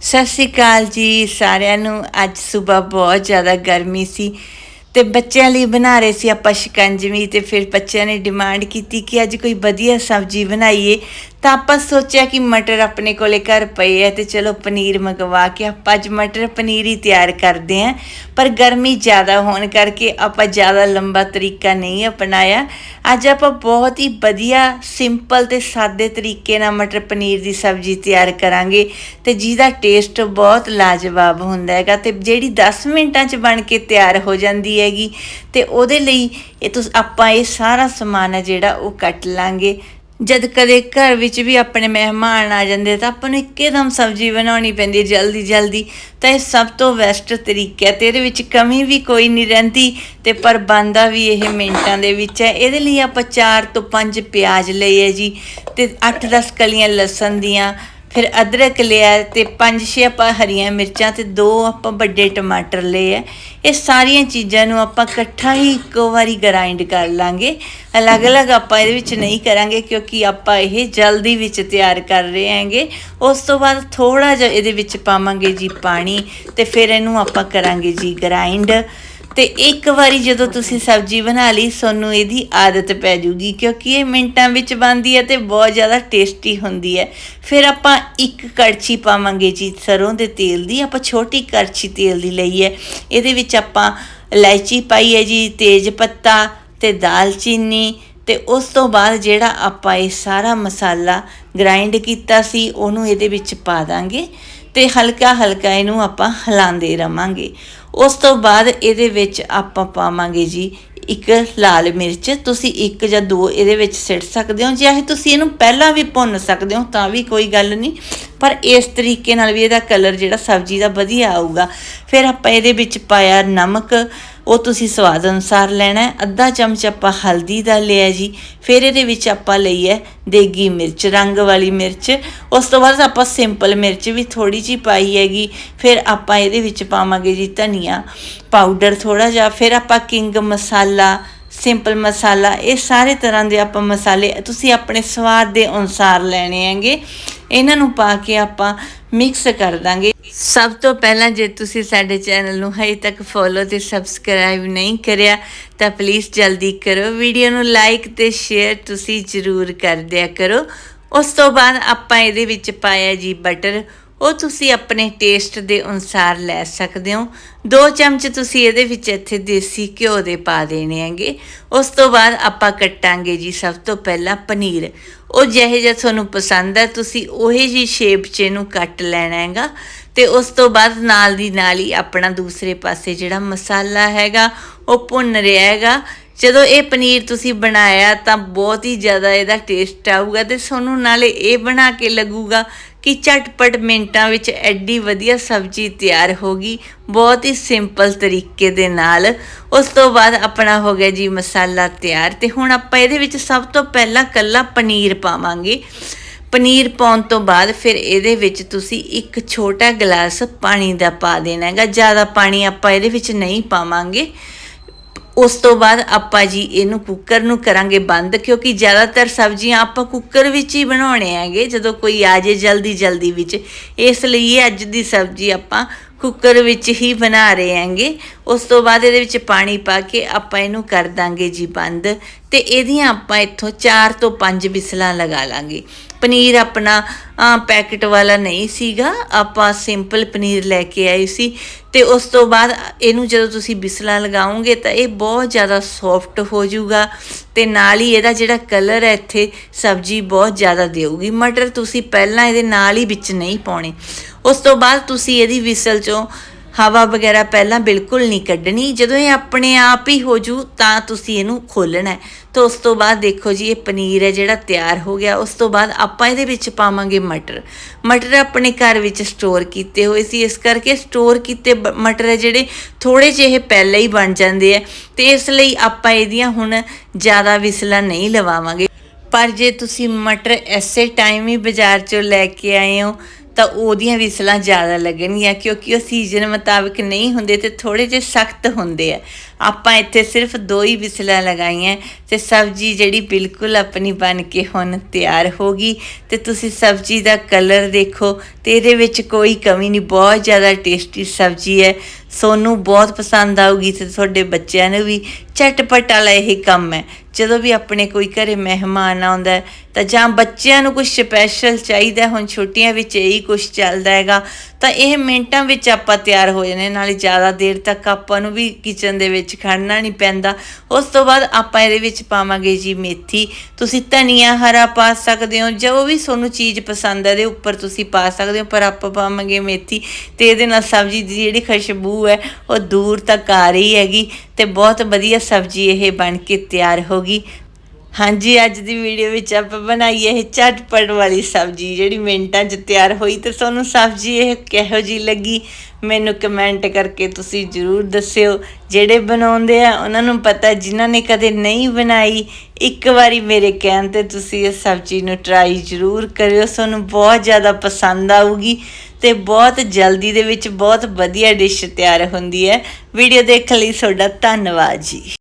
ਸਤਿ ਸ਼੍ਰੀ ਅਕਾਲ ਜੀ ਸਾਰਿਆਂ ਨੂੰ। ਅੱਜ ਸਵੇਰ ਬਹੁਤ ਜ਼ਿਆਦਾ ਗਰਮੀ ਸੀ ਤੇ ਬੱਚਿਆਂ ਲਈ ਬਣਾ ਰਹੇ ਸੀ ਆਪਾਂ ਸ਼ਿਕੰਜਵੀ ਤੇ ਫਿਰ ਬੱਚਿਆਂ ਨੇ ਡਿਮਾਂਡ ਕੀਤੀ ਕਿ ਅੱਜ ਕੋਈ ਵਧੀਆ ਸਬਜ਼ੀ ਬਣਾਈਏ। ਤਾਂ ਆਪਾਂ ਸੋਚਿਆ ਕਿ ਮਟਰ ਆਪਣੇ ਕੋਲੇ ਘਰ ਪਏ ਆ ਤੇ ਚਲੋ ਪਨੀਰ ਮੰਗਵਾ ਕੇ ਆਪਾਂ ਅੱਜ ਮਟਰ ਪਨੀਰ ਹੀ ਤਿਆਰ ਕਰਦੇ ਆਂ। ਪਰ ਗਰਮੀ ਜ਼ਿਆਦਾ ਹੋਣ ਕਰਕੇ ਆਪਾਂ ਜ਼ਿਆਦਾ ਲੰਬਾ ਤਰੀਕਾ ਨਹੀਂ ਅਪਣਾਇਆ। ਅੱਜ ਆਪਾਂ ਬਹੁਤ ਹੀ ਵਧੀਆ, ਸਿੰਪਲ ਤੇ ਸਾਦੇ ਤਰੀਕੇ ਨਾਲ ਮਟਰ ਪਨੀਰ ਦੀ ਸਬਜ਼ੀ ਤਿਆਰ ਕਰਾਂਗੇ ਤੇ ਜਿਹਦਾ ਟੇਸਟ ਬਹੁਤ ਲਾਜਵਾਬ ਹੁੰਦਾ ਹੈਗਾ ਤੇ ਜਿਹੜੀ 10 ਮਿੰਟਾਂ 'ਚ ਬਣ ਕੇ ਤਿਆਰ ਹੋ ਜਾਂਦੀ ਹੈਗੀ ਤੇ ਉਹਦੇ ਲਈ ਇਹ ਤੁਸੀਂ, ਆਪਾਂ ਇਹ ਸਾਰਾ ਸਮਾਨ ਹੈ ਜਿਹੜਾ ਉਹ ਕੱਟ ਲਾਂਗੇ। ਜਦ ਕਦੇ ਘਰ ਵਿੱਚ ਵੀ ਆਪਣੇ ਮਹਿਮਾਨ ਆ ਜਾਂਦੇ ਤਾਂ ਆਪਾਂ ਨੂੰ ਇੱਕਦਮ ਸਬਜ਼ੀ ਬਣਾਉਣੀ ਪੈਂਦੀ ਹੈ ਜਲਦੀ ਜਲਦੀ। ਤਾਂ ਇਹ ਸਭ ਤੋਂ ਬੈਸਟ ਤਰੀਕਾ ਹੈ। ਤੇ ਇਹਦੇ ਵਿੱਚ ਕਮੀ ਵੀ ਕੋਈ ਨਹੀਂ ਰਹਿੰਦੀ ਤੇ ਪਰ ਬਣਦਾ ਵੀ ਇਹ ਮਿੰਟਾਂ ਦੇ ਵਿੱਚ ਹੈ। ਇਹਦੇ ਲਈ ਆਪਾਂ 4 ਤੋਂ 5 ਪਿਆਜ਼ ਲਏ ਹੈ ਜੀ। ਤੇ 8-10 ਕਲੀਆਂ ਲਸਣ ਦੀਆਂ ਫਿਰ ਅਦਰਕ ਲਿਆ ਤੇ 5-6 ਆਪਾਂ ਹਰੀਆਂ ਮਿਰਚਾਂ ਤੇ ਦੋ ਆਪਾਂ ਵੱਡੇ ਟਮਾਟਰ ਲਏ ਐ ਇਹ ਸਾਰੀਆਂ ਚੀਜ਼ਾਂ ਨੂੰ ਆਪਾਂ ਇਕੱਠਾ ਹੀ ਇੱਕੋ ਵਾਰੀ ਗ੍ਰਾਈਂਡ ਕਰ ਲਾਂਗੇ। ਅਲੱਗ-ਅਲੱਗ ਆਪਾਂ ਇਹਦੇ ਵਿੱਚ ਨਹੀਂ ਕਰਾਂਗੇ ਕਿਉਂਕਿ ਆਪਾਂ ਇਹ ਜਲਦੀ ਵਿੱਚ ਤਿਆਰ ਕਰ ਰਹੇ ਹਾਂਗੇ। ਉਸ ਤੋਂ ਬਾਅਦ ਥੋੜਾ ਜਿਹਾ ਇਹਦੇ ਵਿੱਚ ਪਾਵਾਂਗੇ ਜੀ ਪਾਣੀ ਤੇ ਫਿਰ ਇਹਨੂੰ ਆਪਾਂ ਕਰਾਂਗੇ ਜੀ ਗ੍ਰਾਈਂਡ। ਤੇ ਇੱਕ ਵਾਰੀ ਜਦੋਂ ਤੁਸੀਂ ਸਬਜ਼ੀ ਬਣਾ ਲਈ, ਤੁਹਾਨੂੰ ਇਹਦੀ ਆਦਤ ਪੈ ਜੂਗੀ, ਕਿਉਂਕਿ ਇਹ ਮਿੰਟਾਂ ਵਿੱਚ ਬਣਦੀ ਹੈ ਤੇ ਬਹੁਤ ਜ਼ਿਆਦਾ ਟੇਸਟੀ ਹੁੰਦੀ ਹੈ। ਫਿਰ ਆਪਾਂ ਇੱਕ ਕੜਛੀ ਪਾਵਾਂਗੇ ਜੀ ਸਰੋਂ ਦੇ ਤੇਲ ਦੀ, ਆਪਾਂ ਛੋਟੀ ਕੜਛੀ ਤੇਲ ਦੀ ਲਈ ਹੈ। ਇਹਦੇ ਵਿੱਚ ਆਪਾਂ ਇਲਾਇਚੀ ਪਾਈ ਹੈ ਜੀ, ਤੇਜ ਪੱਤਾ ਤੇ ਦਾਲਚੀਨੀ ਤੇ ਉਸ ਤੋਂ ਬਾਅਦ ਜਿਹੜਾ ਆਪਾਂ ਇਹ ਸਾਰਾ ਮਸਾਲਾ ਗ੍ਰਾਈਂਡ ਕੀਤਾ ਸੀ, ਉਹਨੂੰ ਇਹਦੇ ਵਿੱਚ ਪਾ ਦਾਂਗੇ। ਤੇ ਹਲਕਾ ਹਲਕਾ ਇਹਨੂੰ ਆਪਾਂ ਹਿਲਾਉਂਦੇ ਰਵਾਂਗੇ। ਉਸ ਤੋਂ ਬਾਅਦ ਇਹਦੇ ਵਿੱਚ ਆਪਾਂ ਪਾਵਾਂਗੇ ਜੀ ਇੱਕ ਲਾਲ ਮਿਰਚ। ਤੁਸੀਂ ਇੱਕ ਜਾਂ ਦੋ ਇਹਦੇ ਵਿੱਚ ਸਿੱਟ ਸਕਦੇ ਹੋ। ਚਾਹੇ ਤੁਸੀਂ ਇਹਨੂੰ ਪਹਿਲਾਂ ਵੀ ਭੁੰਨ ਸਕਦੇ ਹੋ, ਤਾਂ ਵੀ ਕੋਈ ਗੱਲ ਨਹੀਂ। ਪਰ ਇਸ ਤਰੀਕੇ ਨਾਲ ਵੀ ਇਹਦਾ ਕਲਰ ਜਿਹੜਾ ਸਬਜ਼ੀ ਦਾ ਵਧੀਆ ਆਊਗਾ। ਫਿਰ ਆਪਾਂ ਇਹਦੇ ਵਿੱਚ ਪਾਇਆ ਨਮਕ ਉਹ ਤੁਸੀਂ ਸਵਾਦ ਅਨੁਸਾਰ ਲੈਣਾ ਹੈ। ਅੱਧਾ ਚਮਚ ਆਪਾਂ ਹਲਦੀ ਦਾ ਲਿਆ ਜੀ। ਫਿਰ ਇਹਦੇ ਵਿੱਚ ਆਪਾਂ ਲਈ ਹੈ ਦੇਗੀ ਮਿਰਚ, ਰੰਗ ਵਾਲੀ ਮਿਰਚ। ਉਸ ਤੋਂ ਬਾਅਦ ਆਪਾਂ ਸਿੰਪਲ ਮਿਰਚ ਵੀ ਥੋੜੀ ਜੀ ਪਾਈ ਹੈਗੀ। ਫਿਰ ਆਪਾਂ ਇਹਦੇ ਵਿੱਚ ਪਾਵਾਂਗੇ ਜੀ ਧਨੀਆ ਪਾਊਡਰ ਥੋੜਾ ਜਿਹਾ। ਫਿਰ ਆਪਾਂ ਕਿੰਗ ਮਸਾਲਾ, ਸਿੰਪਲ ਮਸਾਲਾ, ਇਹ ਸਾਰੇ ਤਰ੍ਹਾਂ ਦੇ ਆਪਾਂ ਮਸਾਲੇ ਤੁਸੀਂ ਆਪਣੇ ਸਵਾਦ ਦੇ ਅਨੁਸਾਰ ਲੈਣੇ ਹੈਗੇ। ਇਹਨਾਂ ਨੂੰ ਪਾ ਕੇ ਆਪਾਂ ਮਿਕਸ ਕਰ ਦਾਂਗੇ। ਸਭ ਤੋਂ ਪਹਿਲਾਂ ਜੇ ਤੁਸੀਂ ਸਾਡੇ ਚੈਨਲ ਨੂੰ ਹਜੇ ਤੱਕ ਫੋਲੋ ਤੇ ਸਬਸਕ੍ਰਾਈਬ ਨਹੀਂ ਕਰਿਆ, ਤਾਂ ਪਲੀਜ਼ ਜਲਦੀ ਕਰੋ। ਵੀਡੀਓ ਨੂੰ ਲਾਈਕ ਤੇ ਸ਼ੇਅਰ ਤੁਸੀਂ ਜ਼ਰੂਰ ਕਰ ਦਿਆ ਕਰੋ। ਉਸ ਤੋਂ ਬਾਅਦ ਆਪਾਂ ਇਹਦੇ ਵਿੱਚ ਪਾਇਆ ਜੀ ਬਟਰ ਉਹ ਤੁਸੀਂ ਆਪਣੇ ਟੇਸਟ ਦੇ ਅਨੁਸਾਰ ਲੈ ਸਕਦੇ ਹੋ। ਦੋ ਚਮਚ ਤੁਸੀਂ ਇਹਦੇ ਵਿੱਚ ਇੱਥੇ ਦੇਸੀ ਘਿਓ ਦੇ ਪਾ ਦੇਣੇ ਹੈਗੇ। ਉਸ ਤੋਂ ਬਾਅਦ ਆਪਾਂ ਕੱਟਾਂਗੇ ਜੀ ਸਭ ਤੋਂ ਪਹਿਲਾਂ ਪਨੀਰ। ਉਹ ਜਿਹੇ ਜਿਹਾ ਤੁਹਾਨੂੰ ਪਸੰਦ ਹੈ, ਤੁਸੀਂ ਉਹੇ ਜੀ ਸ਼ੇਪ 'ਚ ਇਹਨੂੰ ਕੱਟ ਲੈਣਾ ਹੈਗਾ। ਤੇ ਉਸ ਤੋਂ ਬਾਅਦ ਨਾਲ ਦੀ ਨਾਲ ਹੀ ਆਪਣਾ ਦੂਸਰੇ ਪਾਸੇ ਜਿਹੜਾ ਮਸਾਲਾ ਹੈਗਾ, ਉਹ ਭੁੰਨ ਰਿਹਾ ਹੈਗਾ। ਜਦੋਂ ਇਹ ਪਨੀਰ ਤੁਸੀਂ ਬਣਾਇਆ ਤਾਂ ਬਹੁਤ ਹੀ ਜ਼ਿਆਦਾ ਇਹਦਾ ਟੇਸਟ ਆਊਗਾ ਤੇ ਤੁਹਾਨੂੰ ਨਾਲੇ ਇਹ ਬਣਾ ਕੇ ਲੱਗੂਗਾ ਕਿ ਝਟਪਟ ਮਿੰਟਾਂ ਵਿੱਚ ਐਡੀ ਵਧੀਆ ਸਬਜ਼ੀ ਤਿਆਰ ਹੋ ਗਈ, ਬਹੁਤ ਹੀ ਸਿੰਪਲ ਤਰੀਕੇ ਦੇ ਨਾਲ। ਉਸ ਤੋਂ ਬਾਅਦ ਆਪਣਾ ਹੋ ਗਿਆ ਜੀ ਮਸਾਲਾ ਤਿਆਰ ਤੇ ਹੁਣ ਆਪਾਂ ਇਹਦੇ ਵਿੱਚ ਸਭ ਤੋਂ ਪਹਿਲਾਂ ਕੱਲਾ ਪਨੀਰ ਪਾਵਾਂਗੇ। ਪਨੀਰ ਪਾਉਣ ਤੋਂ ਬਾਅਦ ਫਿਰ ਇਹਦੇ ਵਿੱਚ ਤੁਸੀਂ ਇੱਕ ਛੋਟਾ ਗਲਾਸ ਪਾਣੀ ਦਾ ਪਾ ਦੇਣਾ ਹੈਗਾ, ਜ਼ਿਆਦਾ ਪਾਣੀ ਆਪਾਂ ਇਹਦੇ ਵਿੱਚ ਨਹੀਂ ਪਾਵਾਂਗੇ। ਉਸ ਤੋਂ ਬਾਅਦ ਆਪਾਂ ਜੀ ਇਹਨੂੰ ਕੁੱਕਰ ਨੂੰ ਕਰਾਂਗੇ ਬੰਦ, ਕਿਉਂਕਿ ਜ਼ਿਆਦਾਤਰ ਸਬਜ਼ੀਆਂ ਆਪਾਂ ਕੁੱਕਰ ਵਿੱਚ ਹੀ ਬਣਾਉਣੇ ਹੈਗੇ, ਜਦੋਂ ਕੋਈ ਆ ਜੇ ਜਲਦੀ ਜਲਦੀ ਵਿੱਚ। ਇਸ ਲਈ ਅੱਜ ਦੀ ਸਬਜ਼ੀ ਆਪਾਂ ਕੁੱਕਰ ਵਿੱਚ ਹੀ ਬਣਾ ਰਹੇ ਹਾਂਗੇ। ਉਸ ਤੋਂ ਬਾਅਦ ਇਹਦੇ ਵਿੱਚ ਪਾਣੀ ਪਾ ਕੇ ਆਪਾਂ ਇਹਨੂੰ ਕਰ ਦਾਂਗੇ ਜੀ ਬੰਦ। ਤੇ ਇਹਦੀਆਂ ਆਪਾਂ ਇੱਥੋਂ 4 ਤੋਂ 5 ਬਿਸਲਾਂ ਲਗਾ ਲਾਂਗੇ। ਪਨੀਰ ਆਪਣਾ ਪੈਕਟ ਵਾਲਾ ਨਹੀਂ ਸੀਗਾ। ਆਪਾਂ ਸਿੰਪਲ ਪਨੀਰ ਲੈ ਕੇ ਆਏ ਸੀ। ਤੇ ਉਸ ਤੋਂ ਬਾਅਦ ਇਹਨੂੰ ਜਦੋਂ ਤੁਸੀਂ ਬਿਸਲਾਂ ਲਗਾਓਗੇ ਤਾਂ ਇਹ ਬਹੁਤ ਜ਼ਿਆਦਾ ਸੌਫਟ ਹੋ ਜਾਊਗਾ। ਤੇ ਨਾਲ ਹੀ ਇਹਦਾ ਜਿਹੜਾ ਕਲਰ ਹੈ ਇੱਥੇ, ਸਬਜ਼ੀ ਬਹੁਤ ਜ਼ਿਆਦਾ ਦੇਊਗੀ। ਮਟਰ ਤੁਸੀਂ ਪਹਿਲਾਂ ਇਹਦੇ ਨਾਲ ਹੀ ਵਿੱਚ ਨਹੀਂ ਪਾਉਣੇ। ਉਸ ਤੋਂ ਬਾਅਦ ਤੁਸੀਂ ਇਹਦੀ ਵਿਸਲ ਚੋਂ ਹਵਾ ਵਗੈਰਾ ਪਹਿਲਾਂ ਬਿਲਕੁਲ ਨਹੀਂ ਕੱਢਣੀ। ਜਦੋਂ ਇਹ ਆਪਣੇ ਆਪ ਹੀ ਹੋ ਜੂ, ਤਾਂ ਤੁਸੀਂ ਇਹਨੂੰ ਖੋਲਣਾ ਹੈ। ਤਾਂ ਉਸ ਤੋਂ ਬਾਅਦ ਦੇਖੋ ਜੀ, ਇਹ ਪਨੀਰ ਹੈ ਜਿਹੜਾ ਤਿਆਰ ਹੋ ਗਿਆ। ਉਸ ਤੋਂ ਬਾਅਦ ਆਪਾਂ ਇਹਦੇ ਵਿੱਚ ਪਾਵਾਂਗੇ ਮਟਰ। ਮਟਰ ਆਪਣੇ ਘਰ ਵਿੱਚ ਸਟੋਰ ਕੀਤੇ ਹੋਏ ਸੀ। ਇਸ ਕਰਕੇ ਸਟੋਰ ਕੀਤੇ ਮਟਰ ਹੈ ਜਿਹੜੇ ਥੋੜੇ ਜਿਹੇ ਪਹਿਲਾਂ ਹੀ ਬਣ ਜਾਂਦੇ ਆ ਤੇ ਇਸ ਲਈ ਆਪਾਂ ਇਹਦੀਆਂ ਹੁਣ ਜ਼ਿਆਦਾ ਵਿਸਲਾ ਨਹੀਂ ਲਵਾਵਾਂਗੇ। ਪਰ ਜੇ ਤੁਸੀਂ ਮਟਰ ਐਸੇ ਟਾਈਮ ਹੀ ਬਾਜ਼ਾਰ ਚੋਂ ਲੈ ਕੇ ਆਏ ਹੋ ਤਾਂ ਉਹਦੀਆਂ ਵਿਸਲਾਂ ਜ਼ਿਆਦਾ ਲੱਗਣਗੀਆਂ, ਕਿਉਂਕਿ ਉਹ ਸੀਜ਼ਨ ਮੁਤਾਬਕ ਨਹੀਂ ਹੁੰਦੇ ਤੇ ਥੋੜੇ ਜਿਹੇ ਸਖਤ ਹੁੰਦੇ ਆ। ਆਪਾਂ ਇੱਥੇ ਸਿਰਫ ਦੋ ਹੀ ਵਿਸਲਾਂ ਲਗਾਈਆਂ, ਤੇ ਸਬਜ਼ੀ ਜਿਹੜੀ ਬਿਲਕੁਲ ਆਪਣੀ ਬਣ ਕੇ ਹੁਣ ਤਿਆਰ ਹੋ ਗਈ। ਤੇ ਤੁਸੀਂ ਸਬਜ਼ੀ ਦਾ ਕਲਰ ਦੇਖੋ, ਤੇ ਇਹਦੇ ਵਿੱਚ ਕੋਈ ਕਮੀ ਨਹੀਂ, ਬਹੁਤ ਜ਼ਿਆਦਾ ਟੇਸਟੀ ਸਬਜ਼ੀ ਹੈ। ਸੋਨੂੰ ਬਹੁਤ ਪਸੰਦ ਆਊਗੀ ਤੇ ਤੁਹਾਡੇ ਬੱਚਿਆਂ ਨੂੰ ਵੀ ਝਟਪਟ ਵਾਲਾ ਇਹ ਕੰਮ ਹੈ। ਜਦੋਂ ਵੀ ਆਪਣੇ ਕੋਈ ਘਰੇ ਮਹਿਮਾਨ ਆਉਂਦਾ ਤਾਂ ਜਾਂ ਬੱਚਿਆਂ ਨੂੰ ਕੁਝ ਸਪੈਸ਼ਲ ਚਾਹੀਦਾ ਹੁਣ ਛੁੱਟੀਆਂ ਵਿੱਚ ਇਹੀ ਕੁਝ ਚੱਲਦਾ ਹੈਗਾ, ਤਾਂ ਇਹ ਮਿੰਟਾਂ ਵਿੱਚ ਆਪਾਂ ਤਿਆਰ ਹੋ ਜਾਂਦੇ ਨਾਲੇ ਜ਼ਿਆਦਾ ਦੇਰ ਤੱਕ ਆਪਾਂ ਨੂੰ ਵੀ ਕਿਚਨ ਦੇ ਵਿੱਚ ਖੜਨਾ ਨਹੀਂ ਪੈਂਦਾ। ਉਸ ਤੋਂ ਬਾਅਦ ਆਪਾਂ ਇਹਦੇ ਵਿੱਚ ਪਾਵਾਂਗੇ ਜੀ ਮੇਥੀ। ਤੁਸੀਂ ਧਨੀਆ, ਹਰਾ ਪਾ ਸਕਦੇ ਹੋ, ਜੋ ਵੀ ਤੁਹਾਨੂੰ ਚੀਜ਼ ਪਸੰਦ ਹੈ ਦੇ ਉੱਪਰ ਤੁਸੀਂ ਪਾ ਸਕਦੇ ਹੋ, ਪਰ ਆਪਾਂ ਪਾਵਾਂਗੇ ਮੇਥੀ। ਤੇ ਇਹਦੇ ਨਾਲ ਸਬਜ਼ੀ ਦੀ ਜਿਹੜੀ ਖੁਸ਼ਬੂ ਹੈ, ਉਹ ਦੂਰ ਤੱਕ ਆ ਰਹੀ ਹੈਗੀ ਤੇ ਬਹੁਤ ਵਧੀਆ ਸਬਜ਼ੀ ਇਹ ਬਣ ਕੇ ਤਿਆਰ ਹੋ ਗਈ। ਹਾਂਜੀ, ਅੱਜ ਦੀ ਵੀਡੀਓ ਵਿੱਚ ਆਪਾਂ ਬਣਾਈ ਇਹ ਝਟਪਟ ਵਾਲੀ ਸਬਜ਼ੀ, ਜਿਹੜੀ ਮਿੰਟਾਂ 'ਚ ਤਿਆਰ ਹੋਈ ਤੇ ਤੁਹਾਨੂੰ ਸਬਜ਼ੀ ਇਹ ਕਿਹੋ ਜੀ ਲੱਗੀ, ਮੈਨੂੰ ਕਮੈਂਟ ਕਰਕੇ ਤੁਸੀਂ ਜਰੂਰ ਦੱਸਿਓ। ਜਿਹੜੇ ਬਣਾਉਂਦੇ ਆ, ਉਹਨਾਂ ਨੂੰ ਪਤਾ, ਜਿਨ੍ਹਾਂ ਨੇ ਕਦੇ ਨਹੀਂ ਬਣਾਈ, ਇੱਕ ਵਾਰੀ ਮੇਰੇ ਕਹਿਣ ਤੇ ਤੁਸੀਂ ਇਸ ਸਬਜ਼ੀ ਨੂੰ ਟਰਾਈ ਜਰੂਰ ਕਰਿਓ। ਤੁਹਾਨੂੰ ਬਹੁਤ ਜ਼ਿਆਦਾ ਪਸੰਦ ਆਊਗੀ ਤੇ ਬਹੁਤ ਜਲਦੀ ਦੇ ਵਿੱਚ ਬਹੁਤ ਵਧੀਆ ਡਿਸ਼ ਤਿਆਰ ਹੁੰਦੀ ਹੈ। ਵੀਡੀਓ ਦੇਖਣ ਲਈ ਤੁਹਾਡਾ ਧੰਨਵਾਦ ਜੀ।